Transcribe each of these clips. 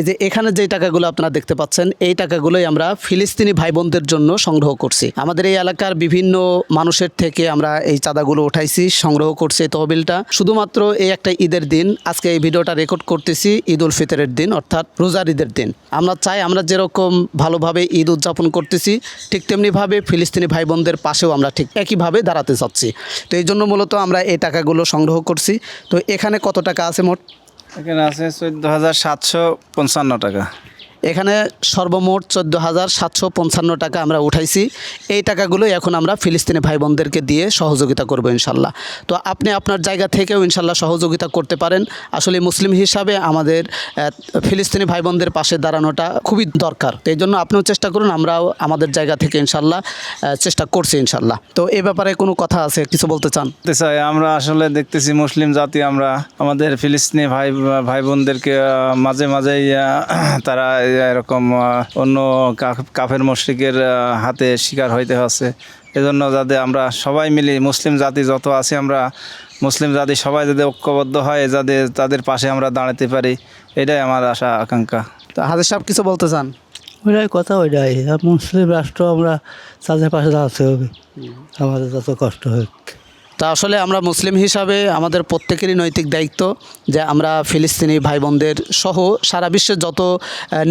এই যে এখানে যে টাকাগুলো আপনারা দেখতে পাচ্ছেন, এই টাকাগুলোই আমরা ফিলিস্তিনি ভাই বোনদের জন্য সংগ্রহ করছি। আমাদের এই এলাকার বিভিন্ন মানুষের থেকে আমরা এই চাঁদাগুলো উঠাইছি, সংগ্রহ করছি এই তহবিলটা। শুধুমাত্র এই একটা ঈদের দিন, আজকে এই ভিডিওটা রেকর্ড করতেছি ঈদ উল ফিতরের দিন, অর্থাৎ রোজার ঈদের দিন। আমরা চাই আমরা যেরকম ভালোভাবে ঈদ উদযাপন করতেছি, ঠিক তেমনিভাবে ফিলিস্তিনি ভাই বোনদের পাশেও আমরা ঠিক একইভাবে দাঁড়াতে চাচ্ছি। তো এই জন্য মূলত আমরা এই টাকাগুলো সংগ্রহ করছি। তো এখানে কত টাকা আছে মোট? এখানে আছে চোদ্দ হাজার সাতশো পঞ্চান্ন টাকা। এখানে সর্বমোট চোদ্দ হাজার সাতশো পঞ্চান্ন টাকা আমরা উঠাইছি। এই টাকাগুলোই এখন আমরা ফিলিস্তিনি ভাই বোনদেরকে দিয়ে সহযোগিতা করব ইনশাল্লাহ। তো আপনি আপনার জায়গা থেকেও ইনশাল্লাহ সহযোগিতা করতে পারেন। আসলে মুসলিম হিসাবে আমাদের ফিলিস্তিনি ভাই বোনদের পাশে দাঁড়ানোটা খুবই দরকার। তো এই জন্য আপনিও চেষ্টা করুন, আমরাও আমাদের জায়গা থেকে ইনশাল্লাহ চেষ্টা করছি ইনশাল্লাহ। তো এ ব্যাপারে কোনো কথা আছে? কিছু বলতে চান? আমরা আসলে দেখতেছি মুসলিম জাতি, আমরা আমাদের ফিলিস্তিনি ভাই ভাই বোনদেরকে মাঝে মাঝেই তারা এরকম অন্য কাফ- কাফের মশরিকের হাতে শিকার হইতে হচ্ছে। এজন্য যাতে আমরা সবাই মিলে মুসলিম জাতি যত আছি আমরা মুসলিম জাতি সবাই যাতে ঐক্যবদ্ধ হয় যাতে তাদের পাশে আমরা দাঁড়াতে পারি এটাই আমার আশা আকাঙ্ক্ষা। তো হাজির সাহেব কিছু বলতে চান? ওইটাই কথা ওইটাই। মুসলিম রাষ্ট্র আমরা তাদের পাশে দাঁড়াতে হবে। আমাদের যত কষ্ট হোক। তা আসলে আমরা মুসলিম হিসাবে আমাদের প্রত্যেকেরই নৈতিক দায়িত্ব যে আমরা ফিলিস্তিনি ভাই বোনদের সহ সারা বিশ্বের যত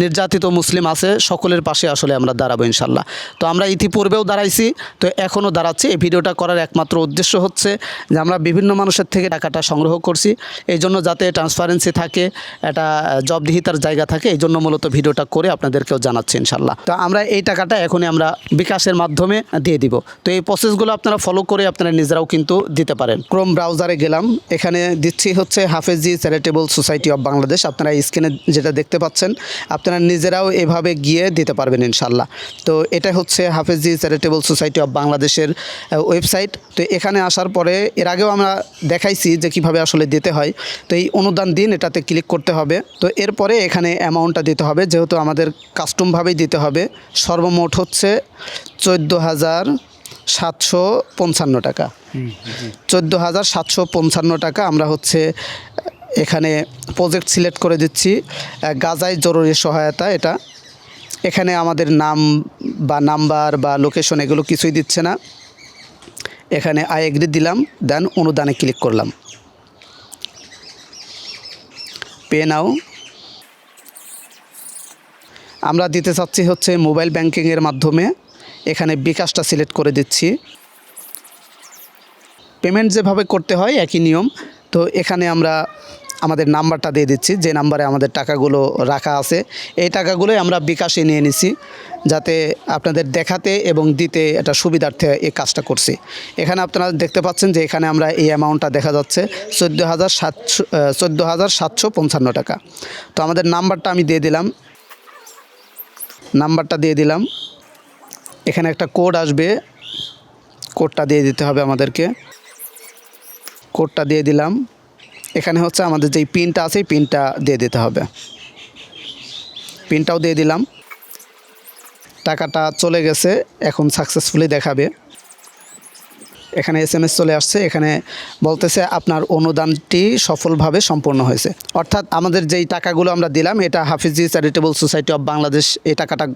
নির্যাতিত মুসলিম আছে সকলের পাশে আসলে আমরা দাঁড়াবো ইনশাল্লাহ। তো আমরা ইতিপূর্বেও দাঁড়াইছি, তো এখনও দাঁড়াচ্ছি। এই ভিডিওটা করার একমাত্র উদ্দেশ্য হচ্ছে যে আমরা বিভিন্ন মানুষের থেকে টাকাটা সংগ্রহ করছি। এই জন্য যাতে ট্রান্সপারেন্সি থাকে, একটা জবদিহিতার জায়গা থাকে, এই জন্য মূলত ভিডিওটা করে আপনাদেরকেও জানাচ্ছি ইনশাল্লাহ। তো আমরা এই টাকাটা এখনই আমরা বিকাশের মাধ্যমে দিয়ে দিব। তো এই প্রসেসগুলো আপনারা ফলো করে আপনারা নিজেরাও কিন্তু দিতে পারেন। ক্রোম ব্রাউজারে গেলাম। এখানে দিচ্ছি হচ্ছে Hafezi charitable society of Bangladesh আপনারা স্ক্রিনে যেটা দেখতে পাচ্ছেন, আপনারা নিজেরাও এভাবে গিয়ে দিতে পারবেন ইনশাল্লাহ তো এটা হচ্ছে হাফেজি চ্যারিটেবল সোসাইটি অফ বাংলাদেশের ওয়েবসাইট তো এখানে আসার পরে এর আগেও আমরা দেখাইছি যে কীভাবে আসলে দিতে হয়। তো এই অনুদান দিন এটাতে ক্লিক করতে হবে। তো এরপরে এখানে অ্যামাউন্টটা দিতে হবে, যেহেতু আমাদের কাস্টমভাবেই দিতে হবে। সর্বমোট হচ্ছে চোদ্দ হাজার সাতশো পঞ্চান্ন টাকা। চোদ্দ হাজার সাতশো পঞ্চান্ন টাকা আমরা হচ্ছে এখানে প্রজেক্ট সিলেক্ট করে দিচ্ছি। গাজায় জরুরি সহায়তা এটা। এখানে আমাদের নাম বা নাম্বার বা লোকেশন এগুলো কিছুই দিচ্ছে না। এখানে আই এগ্রি দিলাম দেন অনুদানে ক্লিক করলাম। পে নাও আমরা দিতে চাচ্ছি হচ্ছে মোবাইল ব্যাংকিংয়ের মাধ্যমে। এখানে বিকাশটা সিলেক্ট করে দিচ্ছি। পেমেন্ট যেভাবে করতে হয় একই নিয়ম। তো এখানে আমরা আমাদের নাম্বারটা দিয়ে দিচ্ছি, যে নাম্বারে আমাদের টাকাগুলো রাখা আছে। এই টাকাগুলোই আমরা বিকাশে নিয়ে নিছি, যাতে আপনাদের দেখাতে এবং দিতে এটা সুবিধার্থে এই কাজটা করছি। এখানে আপনারা দেখতে পাচ্ছেন যে এখানে আমরা এই অ্যামাউন্টটা দেখা যাচ্ছে, চোদ্দ হাজার সাতশো চোদ্দ হাজার সাতশো টাকা। তো আমাদের নাম্বারটা আমি দিয়ে দিলাম। নাম্বারটা দিয়ে দিলাম। এখানে একটা কোড আসবে। কোডটা দিয়ে দিতে হবে আমাদেরকে। কোডটা দিয়ে দিলাম। এখানে হচ্ছে আমাদের যেই পিনটা আছে পিনটা দিয়ে দিতে হবে। পিনটাও দিয়ে দিলাম। টাকাটা চলে গেছে, এখন সাকসেসফুলি দেখাবে। এখানে এস চলে আসছে, এখানে বলতেছে আপনার অনুদানটি সফলভাবে সম্পন্ন হয়েছে। অর্থাৎ আমাদের যেই টাকাগুলো আমরা দিলাম, এটা Hafizi charitable society of Bangladesh এই টাকাটা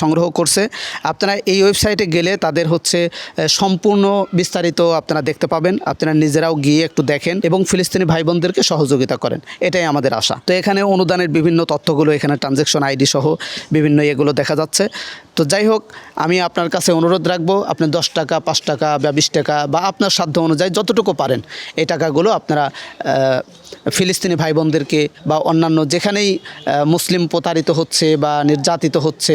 সংগ্রহ করছে। আপনারা এই ওয়েবসাইটে গেলে তাদের হচ্ছে সম্পূর্ণ বিস্তারিত আপনারা দেখতে পাবেন। আপনারা নিজেরাও গিয়ে একটু দেখেন এবং ফিলিস্তিনি ভাই বোনদেরকে সহযোগিতা করেন। এটাই আমাদের আশা। তো এখানে অনুদানের বিভিন্ন তথ্যগুলো, এখানে ট্রানজ্যাকশন আইডি সহ বিভিন্ন এগুলো দেখা যাচ্ছে। তো যাই হোক, আমি আপনার কাছে অনুরোধ রাখব, আপনি দশ টাকা, পাঁচ টাকা বা বিশ টাকা বা আপনার সাধ্য অনুযায়ী যতটুকু পারেন এই টাকাগুলো আপনারা ফিলিস্তিনি ভাই বোনদেরকে বা অন্যান্য যেখানেই মুসলিম প্রতারিত হচ্ছে বা নির্যাতিত হচ্ছে,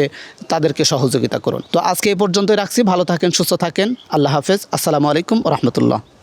তাদেরকে সহযোগিতা করুন। তো আজকে এই পর্যন্তই রাখছি। ভালো থাকেন, সুস্থ থাকেন। আল্লাহ হাফেজ। আসসালামু আলাইকুম রহমতুল্লাহ।